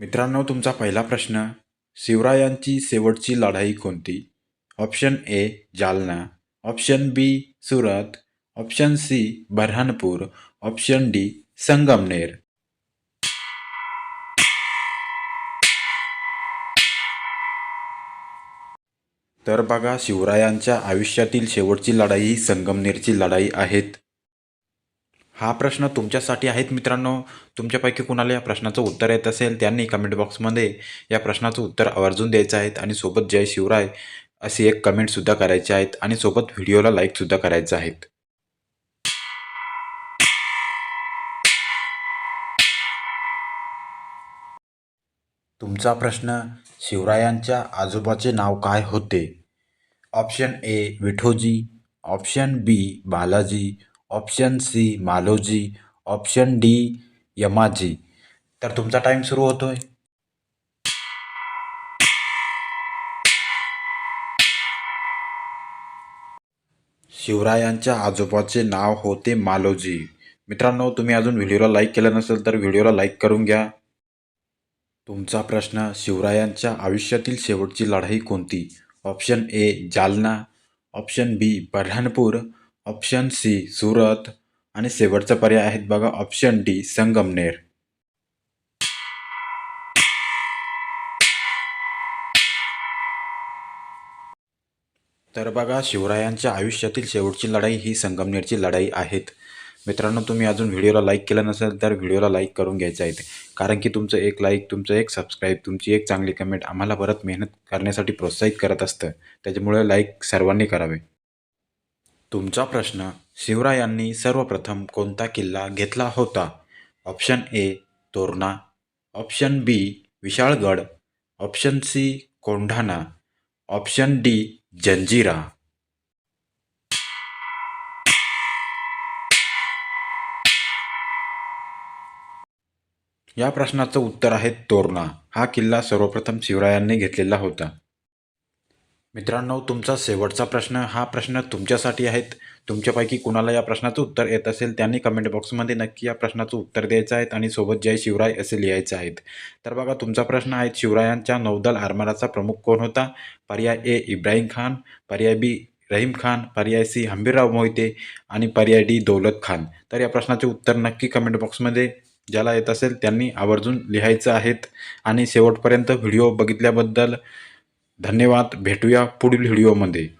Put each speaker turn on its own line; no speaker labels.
मित्रांनो तुमचा पहिला प्रश्न शिवरायांची शेवटची लढाई कोणती? Option A Jalna. Option B Surat. Option C Burhanpur option D Sangamner. तर बघा शिवरायांच्या आयुष्यातील शेवटची लढाई ही संगमनेरची लढाई आहेत. हा प्रश्न तुमच्यासाठी आहेत मित्रांनो. तुमच्यापैकी कुणाला या प्रश्नाचं उत्तर येत असेल त्यांनी कमेंट बॉक्समध्ये या प्रश्नाचं उत्तर आवर्जून द्यायचं आहेत आणि सोबत जय शिवराय अशी एक कमेंटसुद्धा करायची आहेत आणि सोबत व्हिडिओला लाईकसुद्धा करायचं आहेत. तुमचा प्रश्न शिवरायांच्या आजोबाचे नाव काय होते? Option A Vithoji. Option B Balaji. Option C Maloji option D Yamaji. तर तुमचा टाईम सुरू होतोय. शिवरायांच्या आजोबाचे नाव होते मालोजी. मित्रांनो तुम्ही अजून व्हिडिओला लाईक केलं नसेल तर व्हिडिओला लाईक करून घ्या. तुमचा प्रश्न शिवरायांच्या आयुष्यातील शेवटची लढाई कोणती? Option A Jalna option B Burhanpur option C Surat. आणि शेवटचा पर्याय आहेत बघा ऑप्शन डी संगमनेर. तर बघा शिवरायांच्या आयुष्यातील शेवटची लढाई ही संगमनेरची लढाई आहेत. मित्रांनो तुम्ही अजून व्हिडिओला लाईक केलं नसेल तर व्हिडिओला लाईक करून घ्यायचं आहे. कारण की तुमचं एक लाईक तुमचं एक सबस्क्राईब तुमची एक चांगली कमेंट आम्हाला परत मेहनत करण्यासाठी प्रोत्साहित करत असतं. त्याच्यामुळे लाईक सर्वांनी करावे. तुमचा प्रश्न शिवरायांनी सर्वप्रथम कोणता किल्ला घेतला होता? Option A Torna. Option B Vishalgad. Option C Kondhana. Option D Janjira. या प्रश्नाचं उत्तर आहे तोरणा. हा किल्ला सर्वप्रथम शिवरायांनी घेतलेला होता. मित्रांनो तुमचा शेवटचा प्रश्न हा प्रश्न तुमच्यासाठी आहेत. तुमच्यापैकी कुणाला या प्रश्नाचं उत्तर येत असेल त्यांनी कमेंट बॉक्समध्ये नक्की या प्रश्नाचं उत्तर द्यायचं आहे आणि सोबत जय शिवराय असे लिहायचे आहेत तर बघा तुमचा प्रश्न आहे शिवरायांच्या नौदल आरमाराचा प्रमुख कोण होता? पर्याय ए इब्राहिम खान पर्याय बी रहीम खान पर्याय सी हंबीरराव मोहिते आणि पर्याय डी दौलत खान. तर या प्रश्नाचे उत्तर नक्की कमेंट बॉक्समध्ये ज्याला येत असेल त्यांनी आवर्जून लिहायचं आहेत. आणि शेवटपर्यंत व्हिडिओ बघितल्याबद्दल धन्यवाद. भेटूया पुढील व्हिडिओमध्ये.